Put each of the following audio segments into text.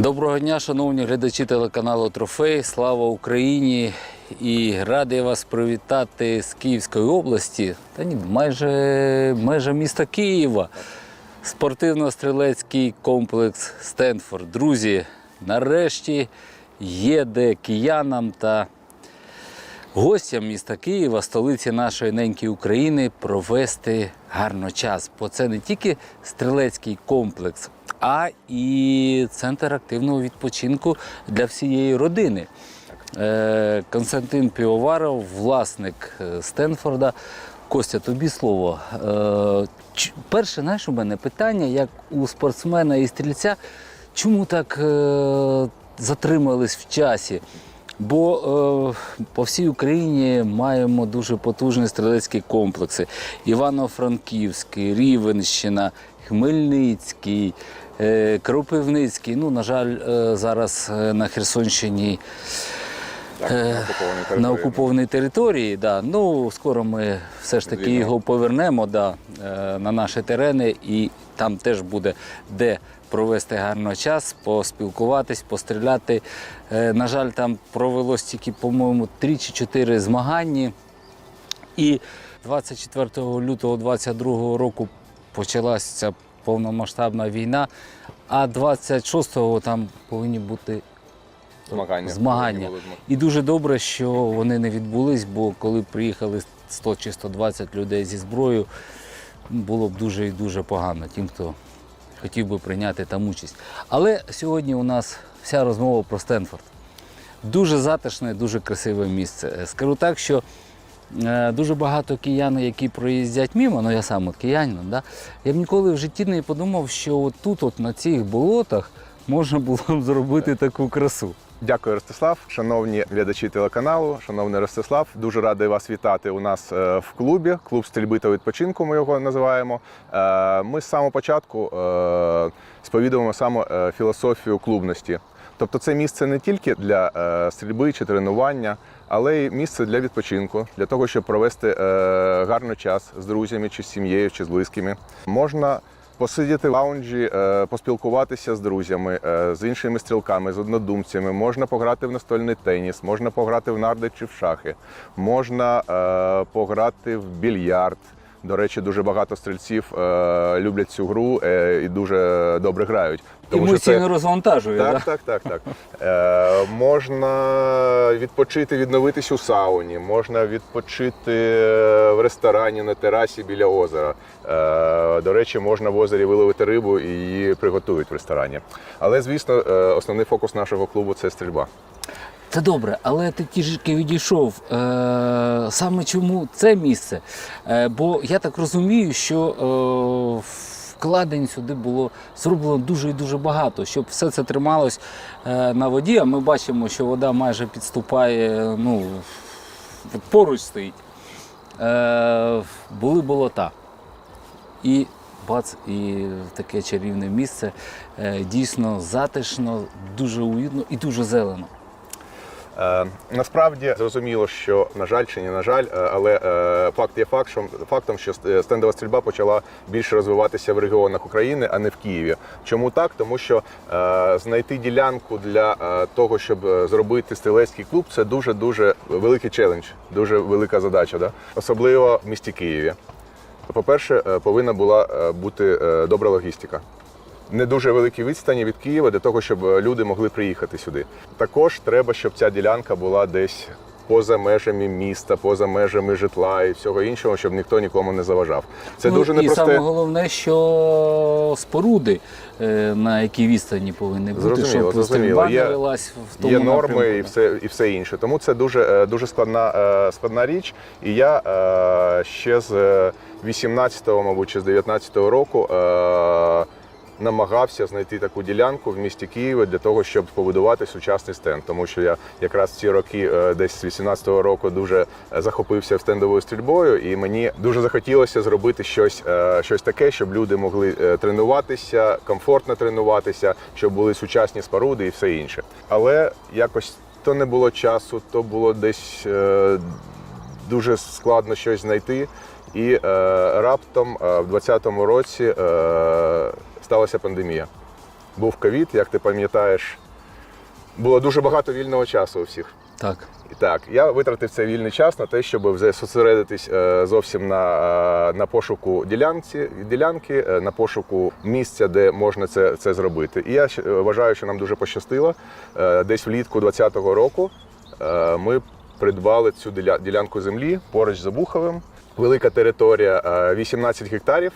Доброго дня, шановні глядачі телеканалу Трофей. Слава Україні! І радий вас привітати з Київської області, та ні, майже майже міста Києва. Спортивно-стрілецький комплекс Стенфорд. Друзі, нарешті є де киянам та гостям міста Києва, столиці нашої неньки України, провести гарно час. Бо це не тільки стрілецький комплекс, а і центр активного відпочинку для всієї родини. Е, Константин Півоваров, власник е, Стенфорда. Костя, тобі слово. Е, Перше, знаєш, у мене питання, як у спортсмена і стрільця, чому так затримались в часі? Бо е, по всій Україні маємо дуже потужні стрілецькі комплекси: Івано-Франківський, Рівенщина, Хмельницький, е, Кропивницький. Ну, на жаль, е, зараз е, на Херсонщині Е, на окупованій території. Да. Ну, скоро ми все ж таки його повернемо да, е, на наші терени, і там теж буде де провести гарно час, поспілкуватись, постріляти. Е, На жаль, там провелось тільки, по-моєму, 3 чи 4 змагання. І 24 лютого 2022 року почалася ця повномасштабна війна, а 26-го там повинні бути Змагання. змагання. І дуже добре, що вони не відбулись, бо коли приїхали 100 чи 120 людей зі зброєю, було б дуже і дуже погано тим, хто хотів би прийняти там участь. Але сьогодні у нас вся розмова про Стенфорд. Дуже затишне, дуже красиве місце. Е, Скажу так, що е, дуже багато киян, які проїздять мимо, ну я сам от киянин, да, я б ніколи в житті не подумав, що тут, от на цих болотах, можна було б зробити таку красу. Дякую, Ростислав. Шановні глядачі телеканалу, шановний Ростислав, дуже радий вас вітати у нас е, в клубі. Клуб стрільби та відпочинку. Ми його називаємо. Ми з самого початку сповідуємо саме філософію клубності. Тобто, це місце не тільки для е, стрільби чи тренування, але й місце для відпочинку, для того, щоб провести е, гарний час з друзями, чи з сім'єю, чи з близькими. Можна посидіти в лаунджі, е, поспілкуватися з друзями, з іншими стрілками, з однодумцями. Можна пограти в настольний теніс, можна пограти в нарди чи в шахи, можна пограти в більярд. До речі, дуже багато стрільців е, люблять цю гру е, і дуже добре грають. Емоційно розвантажує. Так, да? так, так, так. Е, можна відпочити, відновитись у сауні, можна відпочити е, в ресторані на терасі біля озера. Е, до речі, можна в озері виловити рибу і її приготують в ресторані. Але, звісно, е, основний фокус нашого клубу це стрільба. Це добре, але ти тільки відійшов. Е, саме чому це місце? Е, бо я так розумію, що е, вкладень сюди було зроблено дуже і дуже багато, щоб все це трималось е, на воді. А ми бачимо, що вода майже підступає, ну, поруч стоїть. Е, були болота. І бац, і таке чарівне місце. Е, дійсно затишно, дуже уютно і дуже зелено. Е, насправді зрозуміло, що на жаль чи не на жаль, е, але е, факт є факт, що, фактом, що стендова стрільба почала більше розвиватися в регіонах України, а не в Києві. Чому так? Тому що знайти ділянку для того, щоб зробити стрілецький клуб, це дуже дуже великий челендж, дуже велика задача, да? особливо в місті Києві. По-перше, е, повинна була бути добра логістика. Не дуже великі відстані від Києва для того, щоб е, люди могли приїхати сюди. Також треба, щоб ця ділянка була десь поза межами міста, поза межами житла і всього іншого, щоб ніхто нікому не заважав. Це Ну, дуже І непросте. саме головне, що споруди е, на якій відстані повинні бути, Зрозуміло, щоб зрозуміло. Є- велась в тому Є норми напрямку. і все, і все інше. Тому це дуже, е, дуже складна, складна річ. І я ще з е, 18-го, мабуть, чи з 19-го року намагався знайти таку ділянку в місті Києві для того, щоб побудувати сучасний стенд. Тому що я якраз ці роки, е, десь з 18-го року, дуже захопився стендовою стрільбою, і мені дуже захотілося зробити щось, е, щось таке, щоб люди могли е, тренуватися, комфортно тренуватися, щоб були сучасні споруди і все інше. Але якось то не було часу, то було десь е, дуже складно щось знайти. І е, раптом е, в 2020 році е, сталася пандемія. був ковід, як ти пам'ятаєш, було дуже багато вільного часу у всіх. Так. І так, я витратив цей вільний час на те, щоб зосередитись е, зовсім на, е, на пошуку ділянці, ділянки, е, на пошуку місця, де можна це, це зробити. І я вважаю, що нам дуже пощастило. Десь влітку 2020 року ми придбали цю ділянку землі поруч з Обуховим. Велика територія е, 18 гектарів.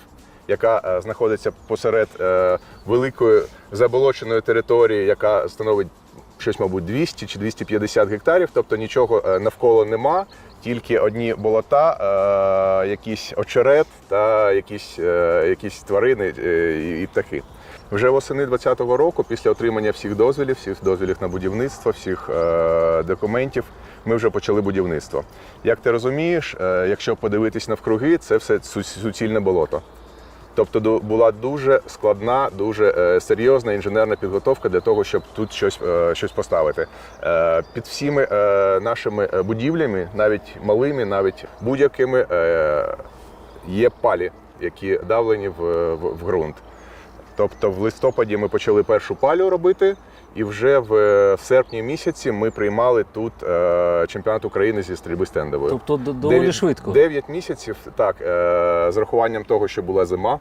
Яка е, знаходиться посеред е, великої заболоченої території, яка становить щось, мабуть, 200 чи 250 гектарів, тобто нічого е, навколо нема, тільки одні болота, якийсь очерет та якісь, якісь тварини і птахи. Вже восени 2020 року, після отримання всіх дозволів, всіх дозволів на будівництво, всіх е, документів, ми вже почали будівництво. Як ти розумієш, е, якщо подивитись навкруги, це все суцільне болото. Тобто була дуже складна, дуже е, серйозна інженерна підготовка для того, щоб тут щось, е, щось поставити. Е, Під всіми нашими будівлями, навіть малими, навіть будь-якими, є палі, які давлені в, в, в ґрунт. Тобто в листопаді ми почали першу палю робити, і вже в, в серпні місяці ми приймали тут е, чемпіонат України зі стрільби стендової. Тобто доволі Дев'ять- швидко. 9 місяців, так, е, з рахуванням того, що була зима,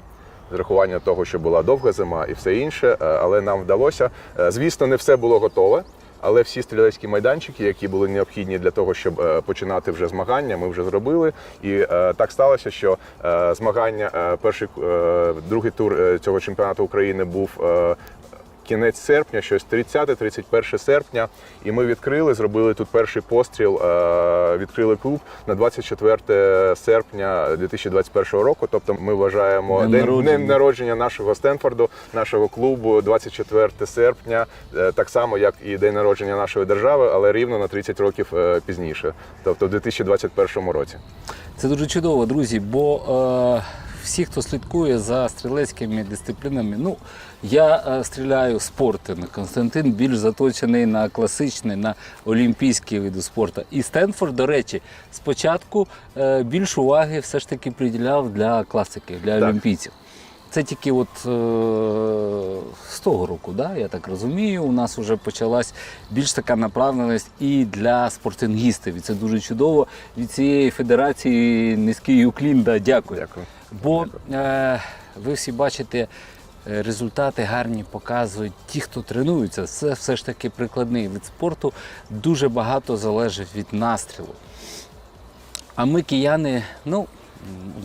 з рахуванням того, що була довга зима і все інше, е, але нам вдалося. Е, Звісно, не все було готове. Але всі стрілецькі майданчики, які були необхідні для того, щоб е, починати вже змагання, ми вже зробили. І е, так сталося, що е, змагання, е, перший е, другий тур е, цього чемпіонату України був е, кінець серпня, щось 30-31 серпня. І ми відкрили, зробили тут перший постріл, е, відкрили клуб на 24 серпня 2021 року. Тобто ми вважаємо Днем день народження. днем народження нашого Стенфорду, нашого клубу 24 серпня, е, так само як і день народження нашої держави, але рівно на 30 років е, пізніше, тобто в 2021 році. Це дуже чудово, друзі, бо е, всі, хто слідкує за стрілецькими дисциплінами, ну я е, стріляю спортом. Константин більш заточений на класичний, на олімпійські види спорту. І Стенфорд, до речі, спочатку е, більш уваги все ж таки приділяв для класики, для Так. олімпійців. Це тільки от е, з того року, да, я так розумію, у нас вже почалась більш така направленість і для спортингістів. І це дуже чудово. Від цієї федерації низький уклін, да, дякую. Дякую. Бо е, ви всі бачите, е, результати гарні показують ті, хто тренуються. Це все ж таки прикладний вид спорту. Дуже багато залежить від настрілу. А ми, кияни, ну,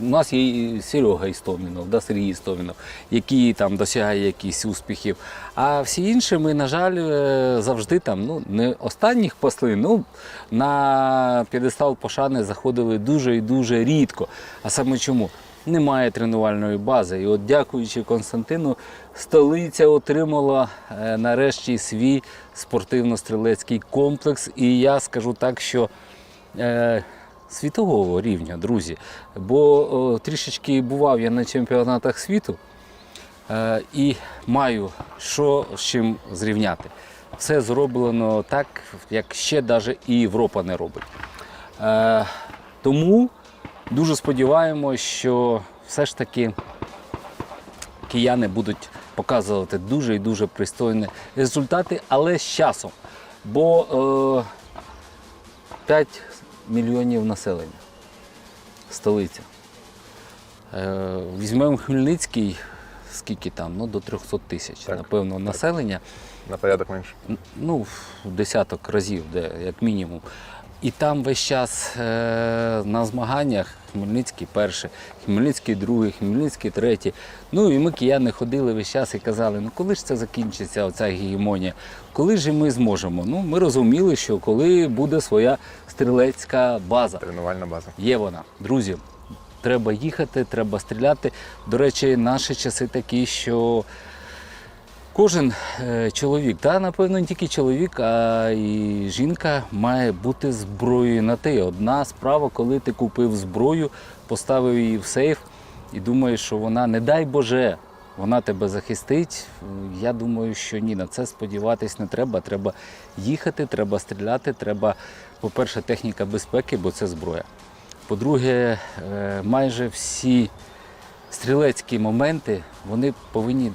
у нас є Серега Істомінов, да, Сергій Істомінов, який там досягає якісь успіхів. А всі інші ми, на жаль, е, завжди там, ну, не останніх пасли, ну, на п'єдестал пошани заходили дуже і дуже рідко. А саме чому? Немає тренувальної бази. І от дякуючи Константину, столиця отримала е, нарешті свій спортивно-стрілецький комплекс. І я скажу так, що е, світового рівня, друзі. Бо трішечки бував я на чемпіонатах світу е, і маю що з чим зрівняти. Все зроблено так, як ще навіть і Європа не робить. Тому дуже сподіваємося, що все ж таки кияни будуть показувати дуже і дуже пристойні результати, але з часом. Бо е, 5 мільйонів населення, столиця. Е, візьмемо Хмельницький, скільки там, ну до 300 тисяч, Так, напевно, населення На порядок менше. ну, в десяток разів, де, як мінімум. І там весь час е, на змаганнях Хмельницький перший, Хмельницький другий, Хмельницький третій. Ну і ми кияни ходили весь час і казали, ну коли ж це закінчиться, оця гегемонія, коли ж ми зможемо? Ну, ми розуміли, що коли буде своя стрілецька база. Тренувальна база. Є вона. Друзі, треба їхати, треба стріляти. До речі, наші часи такі, що кожен е, чоловік, та напевно не тільки чоловік, а і жінка має бути зброєю на ти. Одна справа, коли ти купив зброю, поставив її в сейф і думаєш, що вона, не дай Боже, вона тебе захистить. Я думаю, що ні, на це сподіватись не треба. Треба їхати, треба стріляти, треба, по-перше, техніка безпеки, бо це зброя. По-друге, е, майже всі стрілецькі моменти вони повинні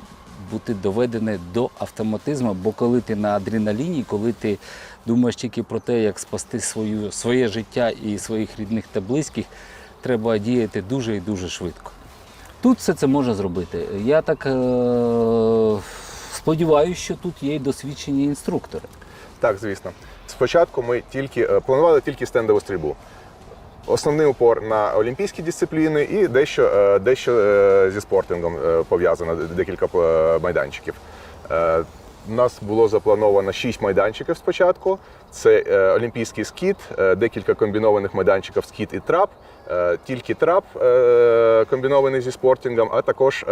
бути доведене до автоматизму, бо коли ти на адреналіні, коли ти думаєш тільки про те, як спасти свою, своє життя і своїх рідних та близьких, треба діяти дуже і дуже швидко. Тут все це можна зробити. Я так е- сподіваюся, що тут є й досвідчені інструктори. Так, звісно. Спочатку ми тільки е, планували тільки стендову стрільбу. Основний упор на олімпійські дисципліни і дещо, е, дещо е, зі спортингом е, пов'язано, декілька майданчиків. У нас було заплановано 6 майданчиків спочатку. Це олімпійський скіт, декілька комбінованих майданчиків скіт і трап, тільки трап комбінований зі спортингом, а також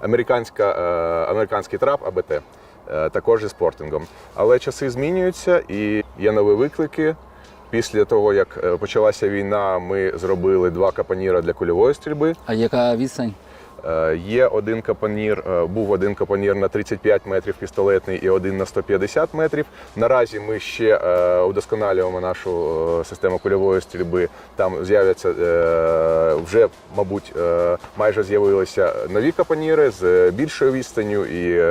американська, американський трап АБТ, також зі спортингом. Але часи змінюються і є нові виклики. Після того, як е, почалася війна, ми зробили два капаніра для кульової стрільби. А яка відстань? Е, Є один капонір, е, був один капонір на 35 метрів пістолетний і один на 150 метрів. Наразі ми ще е, удосконалюємо нашу систему кульової стрільби. Там з'являться вже, мабуть, майже з'явилися нові капоніри з більшою відстанню і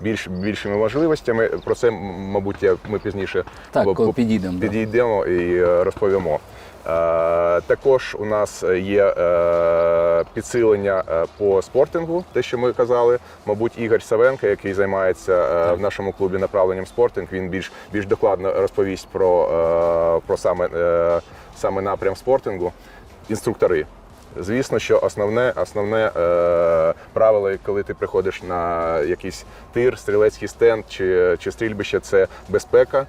більш, більшими можливостями. Про це, мабуть, я, ми пізніше Так, коли підійдемо. да. підійдемо і розповімо. Е, Також у нас є е, підсилення е, по спортингу, те, що ми казали. Мабуть, Ігор Савенко, який займається е, в нашому клубі направленням спортинг, він більш більш докладно розповість про, е, про саме, е, саме напрям спортингу. Інструктори. Звісно, що основне, основне е, правило, коли ти приходиш на якийсь тир, стрілецький стенд чи, чи стрільбище, це безпека,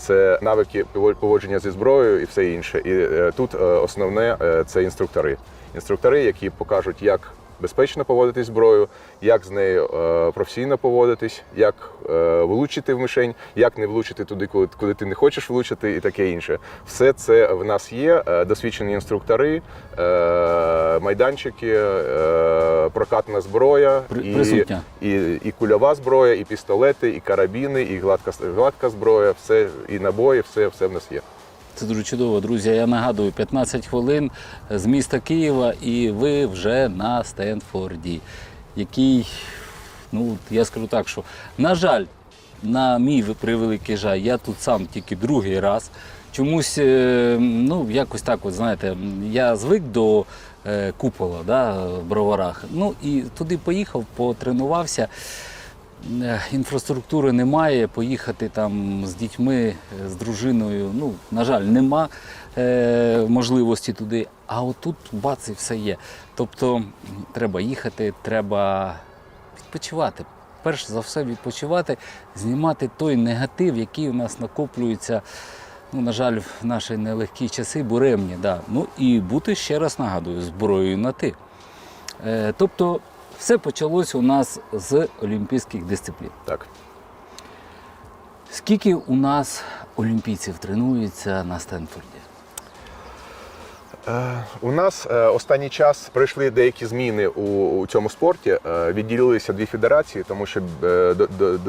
це навики пово- поводження зі зброєю і все інше. І е, тут е, основне е, це інструктори. Інструктори, які покажуть, як безпечно поводитись зброєю, як з нею е, професійно поводитись, як е, влучити в мишень, як не влучити туди, коли, куди ти не хочеш влучити, і таке інше. Все це в нас є. е, Досвідчені інструктори, майданчики, прокатна зброя і, і, і кульова зброя, і пістолети, і карабіни, і гладка, гладка зброя, все, і набої, все, все в нас є. Це дуже чудово, друзі. Я нагадую, 15 хвилин з міста Києва, і ви вже на Стенфорді, який, ну я скажу так, що на жаль, на мій превеликий жаль, я тут сам тільки другий раз. Чомусь, е, ну якось так, от знаєте, я звик до е, купола да, в броварах. Ну і туди поїхав, потренувався. Е, Інфраструктури немає, поїхати там з дітьми, е, з дружиною. Ну, на жаль, нема е, можливості туди. А отут бац і все є. Тобто треба їхати, треба відпочивати. Перш за все, відпочивати, знімати той негатив, який у нас накоплюється. Ну, на жаль, в наші нелегкі часи буремні. Да. Ну і бути ще раз нагадую, зброєю на ти. Е, тобто, все почалось у нас з олімпійських дисциплін. Так. Скільки у нас олімпійців тренується на Стенфорді? Е, У нас е, останній час пройшли деякі зміни у, цьому спорті. Е, Відділилися дві федерації, тому що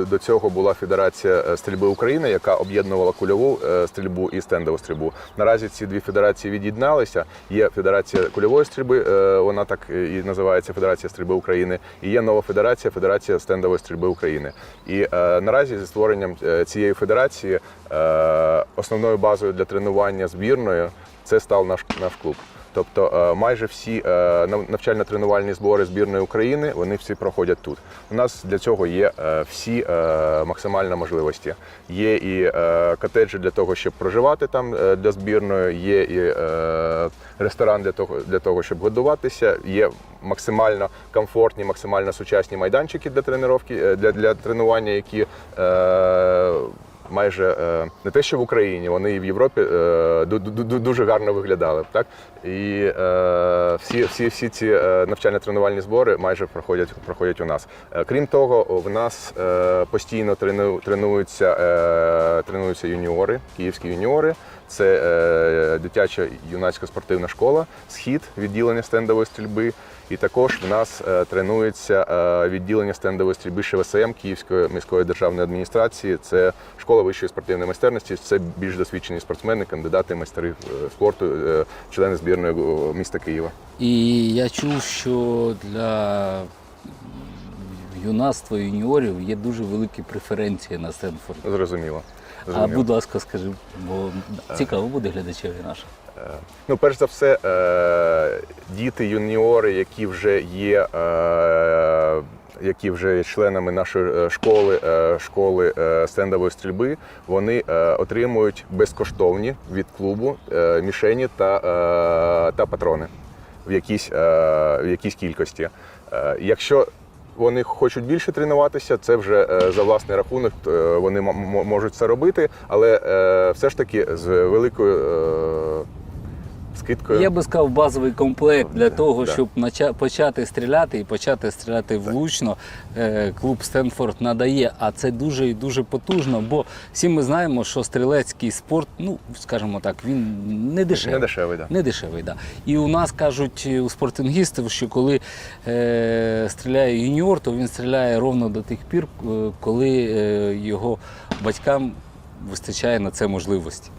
до, цього була Федерація стрільби України, яка об'єднувала кульову стрільбу і стендову стрільбу. Наразі ці дві федерації від'єдналися. Є Федерація кульової стрільби, вона так і називається Федерація стрільби України. І є нова федерація Федерація стендової стрільби України. І наразі зі створенням цієї федерації основною базою для тренування збірної це став наш наш клуб. Тобто е, майже всі е, навчально-тренувальні збори збірної України вони всі проходять тут. У нас для цього є е, всі максимальні можливості. Є і котеджі для того, щоб проживати там для збірної, є і ресторан для того, для того, щоб годуватися. Є максимально комфортні, максимально сучасні майданчики для тренування, для, для тренування, які майже е, не те, що в Україні, вони і в Європі е, ду- ду- ду- дуже гарно виглядали. Так? І е, всі, всі, всі ці е, навчально-тренувальні збори майже проходять, проходять у нас. Е, Крім того, в нас е, постійно трену, тренуються, е, тренуються юніори, київські юніори. Це е, дитяча юнацька спортивна школа, схід відділення стендової стрільби. І також в нас е, тренується е, відділення стендової стрільби ШВСМ Київської міської державної адміністрації. Це школа вищої спортивної майстерності. Це більш досвідчені спортсмени, кандидати, майстери е, спорту, е, члени збірної е, міста Києва. І я чув, що для юнацтва юніорів є дуже великі преференції на Стенфорді. Зрозуміло. А будь ласка, скажи, бо цікаво буде глядачеві нашим. Ну, перш за все, е, діти, юніори, які вже є, е, які вже є членами нашої е, школи, е, школи е, стендової стрільби, вони отримують безкоштовні від клубу мішені та, та патрони в якійсь, в якійсь кількості. Якщо вони хочуть більше тренуватися, це вже за власний рахунок вони можуть це робити, але все ж таки з великою скидкою. Я би сказав, базовий комплект для Да, того, да. щоб почати стріляти і почати стріляти влучно. е, Клуб Стенфорд надає, а це дуже і дуже потужно, бо всі ми знаємо, що стрілецький спорт, ну скажімо так, він не дешевий. Не дешевий, да. Не дешевий, да. І у нас кажуть у спортингістів, що коли е, стріляє юніор, то він стріляє ровно до тих пір, е, коли е, його батькам вистачає на це можливості.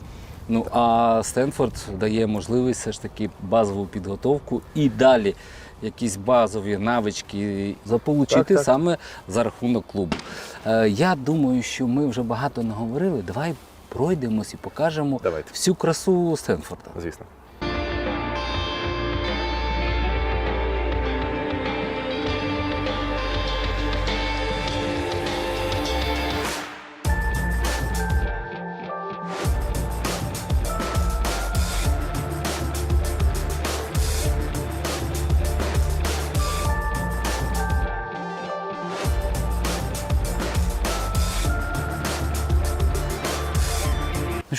Ну а Стенфорд дає можливість все ж таки базову підготовку і далі якісь базові навички заполучити Так, так. саме за рахунок клубу. Е, я думаю, що ми вже багато наговорили. Давай пройдемось і покажемо Давайте. всю красу Стенфорда. Звісно.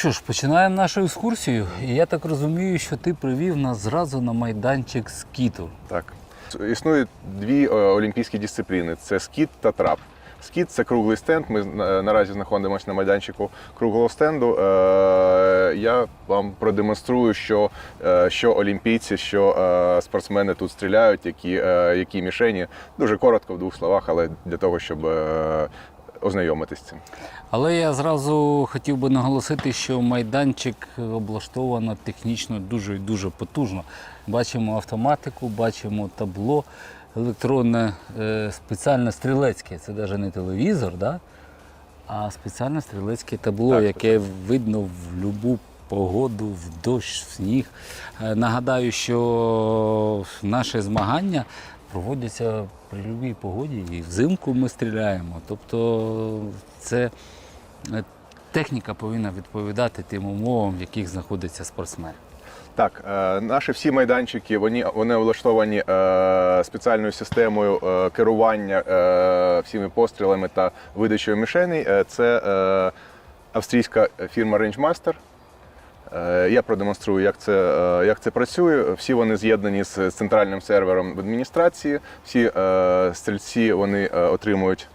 Що ж, починаємо нашу екскурсію. І я так розумію, що ти привів нас зразу на майданчик скіту. Так. Існують дві е, олімпійські дисципліни: це скіт та трап. Скіт це круглий стенд. Ми е, наразі знаходимося на майданчику круглого стенду. Е, Я вам продемонструю, що, що олімпійці, що спортсмени тут стріляють, які, які мішені. Дуже коротко в двох словах, але для того, щоб ознайомитись з цим. Але я зразу хотів би наголосити, що майданчик облаштовано технічно дуже і дуже потужно. Бачимо автоматику, бачимо табло електронне, е, спеціальне стрілецьке. Це навіть не телевізор, да? а спеціальне стрілецьке табло, Так, яке видно в будь-яку погоду, в дощ, в сніг. Е, Нагадаю, що наші змагання проводяться при будь-якій погоді. І взимку ми стріляємо. Тобто це е, техніка повинна відповідати тим умовам, в яких знаходиться спортсмен. Так, е, наші всі майданчики вони, вони облаштовані е, спеціальною системою керування всіми пострілами та видачею мішеней. Це австрійська фірма Rangemaster. Е, Я продемонструю, як це, е, як це працює. Всі вони з'єднані з центральним сервером в адміністрації. Всі е, стрільці вони отримують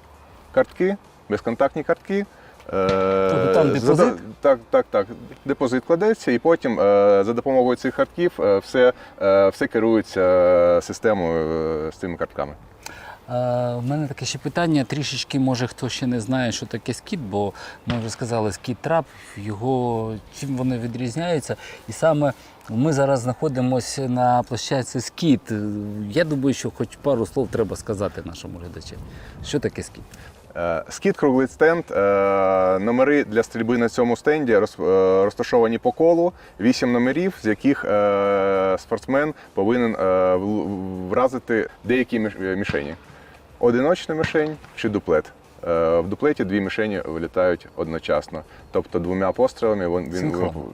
картки, безконтактні картки. Тобто там депозит? Так, так, так. Депозит кладеться, і потім за допомогою цих картків все, все керується системою з цими картками. Е, У мене таке ще питання. Трішечки, може, хто ще не знає, що таке скіт, бо ми вже сказали, скіт трап, його чим вони відрізняються. І саме ми зараз знаходимося на площадці скіт. Е, Я думаю, що хоч пару слов треба сказати нашому глядачу. Що таке скіт? Е, Скіт круглий стенд. е, Номери для стрільби на цьому стенді роз- е, розташовані по колу. Вісім номерів, з яких е, спортсмен повинен е, вразити деякі міш- е, мішені. Одиночна мішень чи дуплет. Е, В дуплеті дві мішені вилітають одночасно. Тобто двома пострілами він, він Синхронно.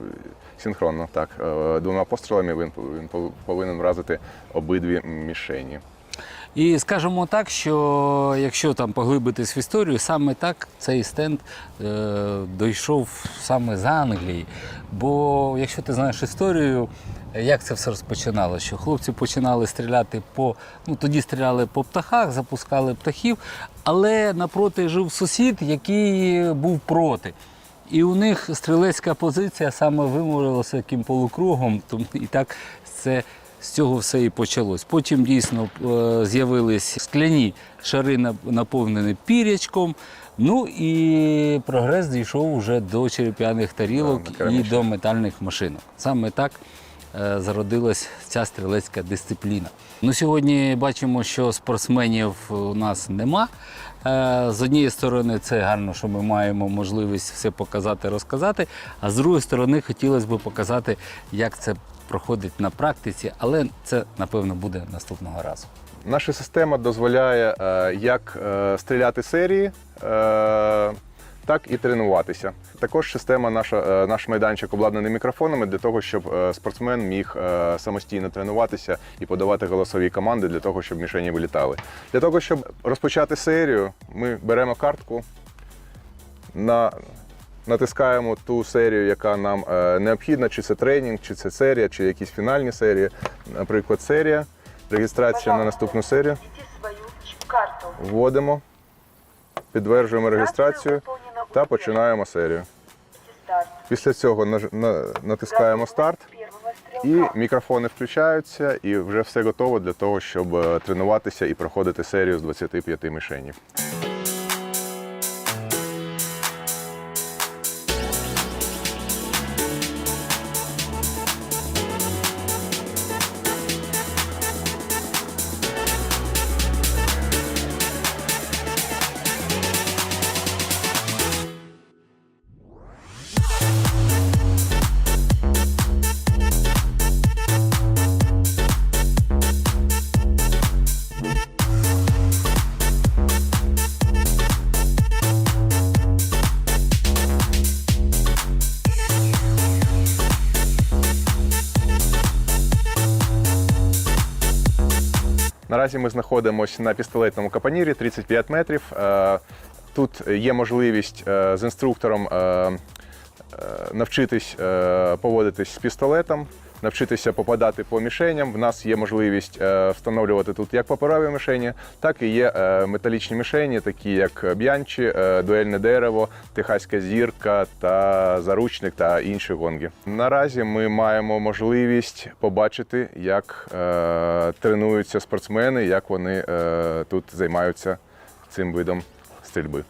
синхронно, так. Е, Двома пострілами він, він повинен вразити обидві мішені. І скажемо так, що якщо там поглибитись в історію, саме так цей стенд е, дійшов саме з Англії. Бо якщо ти знаєш історію, як це все розпочинало? Що хлопці починали стріляти по, ну тоді стріляли по птахах, запускали птахів, але напроти жив сусід, який був проти. І у них стрілецька позиція саме вимовилася таким полукругом, і так це з цього все і почалось. Потім дійсно е, з'явились скляні шари, наповнені пірячком. Ну і прогрес дійшов вже до череп'яних тарілок і до метальних машинок. Саме так зародилась ця стрілецька дисципліна. Ну, сьогодні бачимо, що спортсменів у нас нема. Е, З однієї сторони, це гарно, що ми маємо можливість все показати, розказати. А з другої сторони, хотілося б показати, як це проходить на практиці, але це напевно буде наступного разу. Наша система дозволяє е, як е, стріляти серії, е, так і тренуватися. Також система наша, е, наш майданчик обладнаний мікрофонами для того, щоб е, спортсмен міг е, самостійно тренуватися і подавати голосові команди для того, щоб мішені вилітали. Для того, щоб розпочати серію, ми беремо картку, на, натискаємо ту серію, яка нам необхідна, чи це тренінг, чи це серія, чи якісь фінальні серії. Наприклад, серія, реєстрація на наступну серію. Вводимо, підтверджуємо реєстрацію та починаємо серію. Після цього натискаємо старт, і мікрофони включаються, і вже все готово для того, щоб е, тренуватися і проходити серію з 25 мішенів. Наразі ми знаходимося на пістолетному капанірі 35 метрів. Е, Тут є можливість е, з інструктором е, навчитись поводитись з пістолетом, навчитися попадати по мішеням. В нас є можливість е, встановлювати тут як паперові мішені, так і є е, металічні мішені, такі як б'янчі, е, дуельне дерево, техаська зірка та заручник та інші гонги. Наразі ми маємо можливість побачити, як тренуються спортсмени, як вони тут займаються цим видом стрільби.